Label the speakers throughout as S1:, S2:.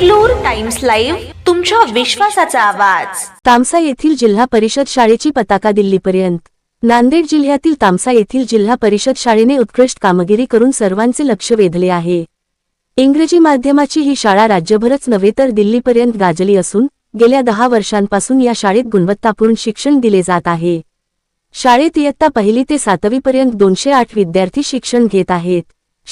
S1: Times live तुमच्या विश्वासाचा आवाज.
S2: तामसा येथील जिल्हा परिषद शाळेची पताका दिल्लीपर्यंत. नांदेड जिल्ह्यातील तामसा येथील जिल्हा परिषद शाळेने उत्कृष्ट कामगिरी करून सर्वांचे लक्ष वेधले आहे. इंग्रजी माध्यमाची ही शाळा राज्यभरच नव्हे तर दिल्लीपर्यंत गाजली असून गेल्या दहा वर्षांपासून या शाळेत गुणवत्तापूर्ण शिक्षण दिले जात आहे. शाळेत इयत्ता पहिली ते सातवीपर्यंत दोनशे आठ विद्यार्थी शिक्षण घेत आहेत.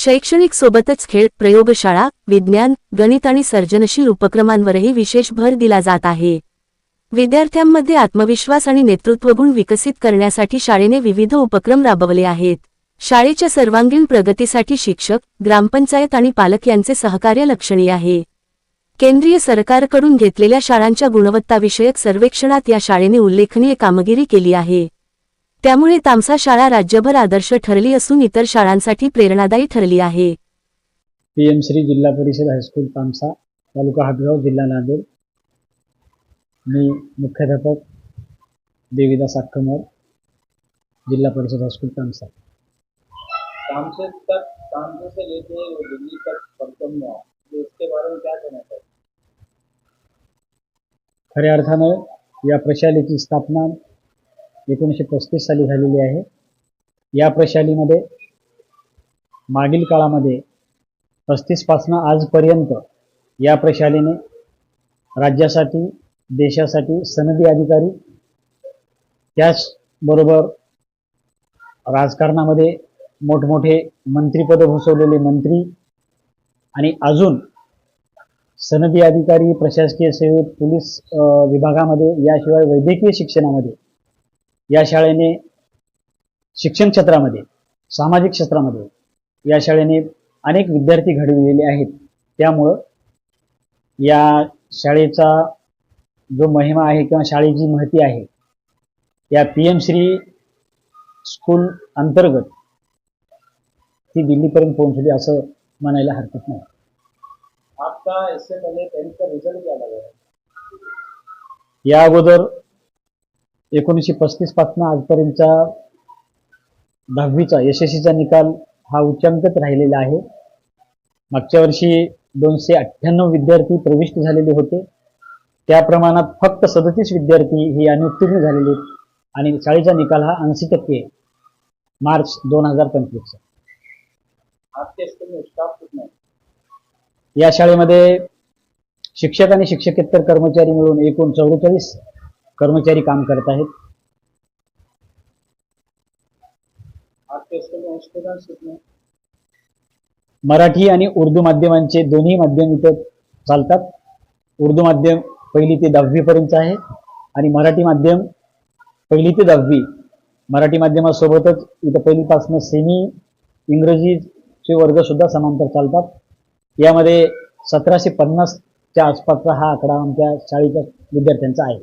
S2: शैक्षणिक सोबतच खेळ प्रयोगशाळा विज्ञान गणित आणि सर्जनशील उपक्रमांवरही विशेष भर दिला जात आहे. विद्यार्थ्यांमध्ये आत्मविश्वास आणि नेतृत्वगुण विकसित करण्यासाठी शाळेने विविध उपक्रम राबवले आहेत. शाळेच्या सर्वांगीण प्रगतीसाठी शिक्षक ग्रामपंचायत आणि पालक यांचे सहकार्य लक्षणीय आहे. केंद्रीय सरकारकडून घेतलेल्या शाळांच्या गुणवत्ताविषयक सर्वेक्षणात या शाळेने उल्लेखनीय कामगिरी केली आहे. त्यामुळे तामसा शाळा राज्यभर आदर्श ठरली असून इतर शाळांसाठी प्रेरणादायी ठरली आहे.
S3: पी एम श्री जिल्हा परिषद हायस्कूल तामसा तालुका हातगाव जिल्हा नांदेड. मी मुख्याध्यापक देवीदास अक्कमर जिल्हा परिषद हाईस्कूल तामसा.
S4: तामसे तक तामसे से लेके वो दिल्ली तक पहुंचना तो इसके बारे में क्या कहना चाहिए
S3: खऱ्या अर्थानं या प्रशालेची स्थापना एकोणीसशे पस्तीस साली झालेली आहे. या प्रशालीमध्ये मागील काळामध्ये पस्तीसपासनं आजपर्यंत या प्रशालेने राज्यासाठी देशासाठी सनदी अधिकारी त्याचबरोबर राजकारणामध्ये मोठमोठे मंत्रीपद भूसवलेले मंत्री आणि अजून सनदी अधिकारी प्रशासकीय सेवेत पोलीस विभागामध्ये याशिवाय वैद्यकीय शिक्षणामध्ये या शाळेने शिक्षण क्षेत्रामध्ये सामाजिक क्षेत्रामध्ये या शाळेने अनेक विद्यार्थी घडविलेले आहेत. त्यामुळं या शाळेचा जो महिमा आहे किंवा शाळेची महती आहे या पी एम श्री स्कूल अंतर्गत ती दिल्लीपर्यंत पोहोचली असं म्हणायला हरकत नाही.
S4: आपका इससे पहले टेंथ का रिजल्ट क्या लगा? है
S3: या अगोदर एकोणीसशे पस्तीसपासून आजपर्यंतचा दहावीचा यशस्वीचा निकाल हा उच्चांकच राहिलेला आहे. मागच्या वर्षी दोनशे अठ्ठ्याण्णव विद्यार्थी प्रविष्ट झालेले होते. त्या प्रमाणात फक्त सदतीस विद्यार्थी ही अनुत्तीर्ण झालेले आणि शाळेचा निकाल हा ऐंशी टक्के मार्च दोन हजार पंचवीसचा. या शाळेमध्ये शिक्षक आणि शिक्षकेतर कर्मचारी मिळून एकूण चौवेचाळीस कर्मचारी काम करत आहेत. मराठी आणि उर्दू माध्यमांचे दोन्ही माध्यम इथं चालतात. उर्दू माध्यम पहिली ते दहावीपर्यंत आहे आणि मराठी माध्यम पहिली ते दहावी. मराठी माध्यमासोबतच इथं पहिलीपासून सेमी इंग्रजीचे वर्ग सुद्धा समांतर चालतात. यामध्ये सतराशे पन्नासच्या आसपासचा हा आकडा आमच्या शाळेच्या विद्यार्थ्यांचा आहे.